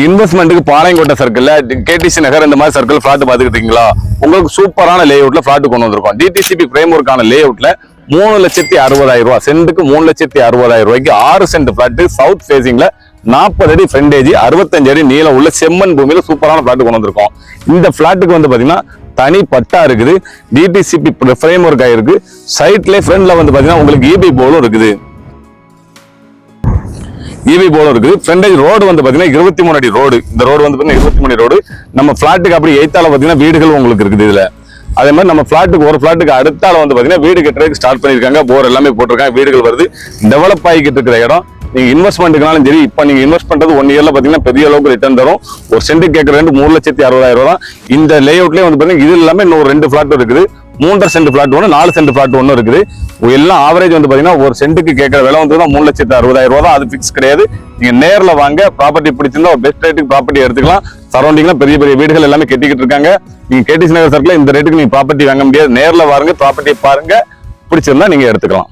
இன்வெஸ்ட்மெண்ட்டுக்கு பாளையங்கோட்டை சர்க்கிளில் கேடிசி நகர் இந்த மாதிரி சர்க்கிள் ஃபிளாட் பார்த்துக்கிட்டீங்களா? உங்களுக்கு சூப்பரான லே அவுட்ல ஃபிளாட் கொண்டு வந்திருக்கோம். டிடிசிபி ஃப்ரேம் ஒர்க்கான லே அவுட்ல மூணு லட்சத்தி அறுபதாயிரம் ரூபா சென்ட்டுக்கு மூணு லட்சத்தி அறுபதாயிரம் ரூபாய்க்கு ஆறு சென்ட் பிளாட் சவுத் ஃபேசிங்ல நாற்பது அடி ஃப்ரண்டேஜ் அறுபத்தஞ்சு அடி நீளம் உள்ள செம்மண் பூமியில சூப்பரான பிளாட் கொண்டு வந்திருக்கோம். இந்த ஃப்ளாட்டுக்கு வந்து பாத்தீங்கன்னா தனி பட்டா இருக்குது. டிடிசிபி ஃப்ரேம் ஒர்க் ஆயிருக்கு சைட்லேயே ஃப்ரண்ட்ல வந்து பாத்தீங்கன்னா உங்களுக்கு இபி போலும் இருக்குது. இவி போல இருக்குது ஃப்ரண்டேஜ் ரோடு வந்து பார்த்தீங்கன்னா இருபத்தி மூணு அடி ரோடு இந்த ரோடு வந்து பார்த்தீங்கன்னா இருபத்தி மூணு ரோடு நம்ம ஃப்ளாட்டுக்கு அப்படி எய்த்தால பார்த்தீங்கன்னா வீடுகள் உங்களுக்கு இருக்குது இதில். அதே மாதிரி நம்ம ஃப்ளாட்டுக்கு ஒரு ஃப்ளாட்டுக்கு அடுத்தால வந்து பார்த்தீங்கன்னா வீடு கட்டுறதுக்கு ஸ்டார்ட் பண்ணியிருக்காங்க. போர் எல்லாமே போட்டிருக்காங்க. வீடுகள் வருது. டெவலப் ஆகிக்கிட்டு இருக்கிற இடம். நீங்க இன்வெஸ்ட்மெண்ட்டுக்குனாலும் சரி இப்போ நீங்க இன்வெஸ்ட் பண்றது ஒன் இயர்ல பாத்தீங்கன்னா பெரிய அளவுக்கு ரிட்டர்ன் தரும். ஒரு சென்ட் கேட்கற ரெண்டு மூணு லட்சத்தி அறுபதாயிரம் ரூபா தான் இந்த லேஅவுட்லேயே வந்து பாத்தீங்கன்னா இது இல்லாம இன்னொரு ரெண்டு ஃப்ளாட்டும் இருக்குது. மூன்றரை சென்ட் பிளாட் ஒன்று நாலு சென்ட் பிளாட் ஒன்று இருக்குது. எல்லாம் ஆவரேஜ் வந்து பார்த்தீங்கன்னா ஒரு சென்ட்டுக்கு கேட்குற விலை வந்து தான் மூணு லட்சத்து அறுபதாயிரம் ரூபா தான். அது ஃபிக்ஸ் கிடையாது. நீங்கள் நேரில் வாங்க. ப்ராப்பர்ட்டி பிடிச்சிருந்தா ஒரு பெஸ்ட் ரேட்டுக்கு ப்ராப்பர்ட்டி எடுத்துக்கலாம். சரௌண்டிங்லாம் பெரிய பெரிய வீடுகள் எல்லாமே கட்டிக்கிட்டு இருக்காங்க. நீங்கள் கேடிஸ் நகர் சர்க்கிள் இந்த ரேட்டுக்கு நீங்கள் ப்ராப்பர்ட்டி வாங்க முடியாது. நேரில் வாருங்க ப்ராப்பர்ட்டி பாருங்க. பிடிச்சிருந்தா நீங்கள் எடுத்துக்கலாம்.